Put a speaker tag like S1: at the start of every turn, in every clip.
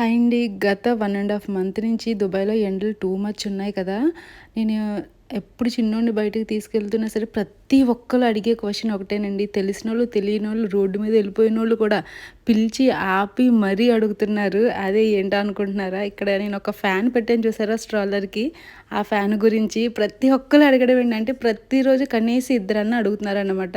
S1: Hi అండి గత one and half month నుంచి దుబాయ్లో ఎండలు టూ మచ్ ఉన్నాయి కదా. నేను ఎప్పుడు చిన్నోడిని బయటకు తీసుకెళ్తున్నా సరే ప్రతి ఒక్కరు అడిగే క్వశ్చన్ ఒకటేనండి. తెలిసిన వాళ్ళు తెలియని వాళ్ళు రోడ్డు మీద వెళ్ళిపోయిన వాళ్ళు కూడా పిలిచి ఆపి మరీ అడుగుతున్నారు. అదే ఏంటో అనుకుంటున్నారా? ఇక్కడ నేను ఒక ఫ్యాన్ పెట్టాను చూసారా స్ట్రాలర్కి? ఆ ఫ్యాన్ గురించి ప్రతి ఒక్కరు అడగడం ఏంటంటే ప్రతిరోజు కనీసం ఇద్దరన్నా అడుగుతున్నారన్నమాట.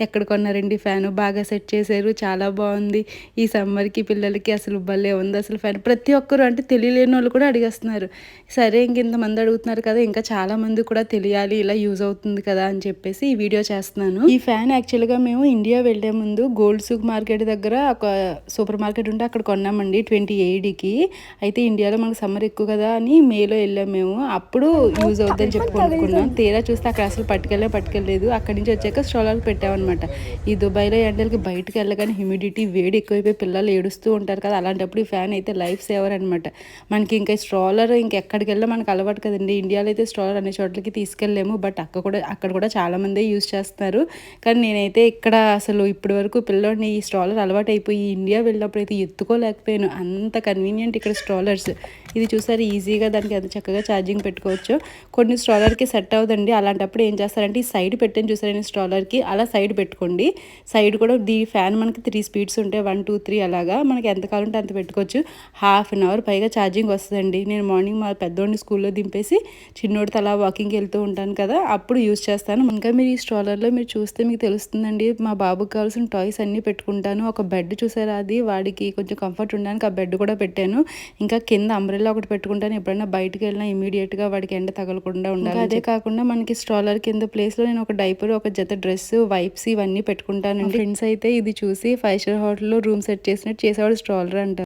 S1: ఎక్కడ కొన్నారండి ఫ్యాన్? బాగా సెట్ చేశారు చాలా బాగుంది. ఈ సమ్మర్కి పిల్లలకి అసలు భలే ఉంది అసలు ఫ్యాన్. ప్రతి ఒక్కరు అంటే తెలియలేని వాళ్ళు కూడా అడిగేస్తున్నారు. సరే ఇంక ఇంతమంది అడుగుతున్నారు కదా ఇంకా చాలామంది కూడా తెలియాలి ఇలా యూజ్ అవుతుంది కదా అని చెప్పేసి ఈ వీడియో చేస్తున్నాను. ఈ ఫ్యాన్ యాక్చువల్గా మేము ఇండియా వెళ్ళే ముందు గోల్డ్ సూక్ మార్కెట్ దగ్గర ఒక సూపర్ మార్కెట్ ఉంటే అక్కడ కొన్నామండి ట్వంటీ ఎయిట్కి. అయితే ఇండియాలో మనకు సమ్మర్ ఎక్కువ కదా అని మేలో వెళ్ళాం మేము. అప్పుడు యూజ్ అవుతుందని చెప్పి కొనుక్కున్నాం. తీరా చూస్తే అక్కడ అసలు పట్టుకెళ్ళే పట్టుకెళ్ళలేదు అక్కడి నుంచి వచ్చాక స్ట్రాలర్కి పెట్టామన్నమాట. ఈ దుబాయ్లో ఎండలకి బయటకు వెళ్ళగానే హ్యూమిడిటీ వేడి ఎక్కువైపోయి పిల్లలు ఏడుస్తూ ఉంటారు కదా అలాంటప్పుడు ఈ ఫ్యాన్ అయితే లైఫ్ సేవర్ అనమాట మనకి ఇంకా స్ట్రాలర్ ఇంకెక్కడికి వెళ్ళా మనకు అలవాటు కదండి. ఇండియాలో అయితే స్ట్రాలర్ అనే చోట్ల చోట్లకి తీసుకెళ్ళలేము. బట్ అక్కడ కూడా అక్కడ కూడా చాలామందే యూజ్ చేస్తారు కానీ నేనైతే ఇక్కడ అసలు ఇప్పటి వరకు పిల్లోడిని ఈ స్ట్రాలర్ అలవాటు అయిపోయి ఇండియా వెళ్ళినప్పుడు అయితే ఎత్తుకోలేకపోయాను. అంత కన్వీనియంట్ ఇక్కడ స్ట్రాలర్స్. ఇది చూసారు ఈజీగా దానికి ఎంత చక్కగా ఛార్జింగ్ పెట్టుకోవచ్చు. కొన్ని స్ట్రాలర్కి సెట్ అవ్వదండి. అలాంటప్పుడు ఏం చేస్తారంటే ఈ సైడ్ పెట్టని చూసారని స్ట్రాలర్కి? అలా సైడ్ పెట్టుకోండి. సైడ్ కూడా దీ ఫ్యాన్ మనకి త్రీ స్పీడ్స్ ఉంటాయి. వన్ టూ త్రీ అలాగా మనకి ఎంత కావాలంటే అంత పెట్టుకోవచ్చు. హాఫ్ అన్ అవర్ పైగా ఛార్జింగ్ వస్తుందండి. నేను మార్నింగ్ మా పెద్దోడిని స్కూల్లో దింపేసి చిన్నోడితో అలా వాకింగ్కి వెళ్తూ ఉంటాను కదా అప్పుడు యూజ్ చేస్తాను. ఇంకా మీరు ఈ స్ట్రాలర్లో మీరు చూస్తే మీకు తెలుస్తుందండి మా బాబుకి కావాల్సిన టాయ్స్ అన్నీ పెట్టుకుంటాను. ఒక బెడ్ చూసారా అది? వాడికి కొంచెం కంఫర్ట్ ఉండడానికి ఆ బెడ్ కూడా పెట్టాను. ఇంకా కింద అంబ్రెల్లా ఒకటి పెట్టుకుంటాను. ఎప్పుడైనా బయటకు వెళ్ళినా ఇమీడియట్గా వాడికి ఎండ తగలకుండా ఉండాలి. అదే కాకుండా మనకి స్ట్రాలర్ కింద ప్లేస్లో నేను ఒక డైపర్ ఒక జత డ్రెస్ వైప్స్ ఇవన్నీ పెట్టుకుంటానండి. ఫ్రెండ్స్ అయితే ఇది చూసి ఫైవ్ స్టార్ హోటల్లో రూమ్ సెట్ చేసినట్టు చేసేవాడు స్ట్రాలర్ అంటారు.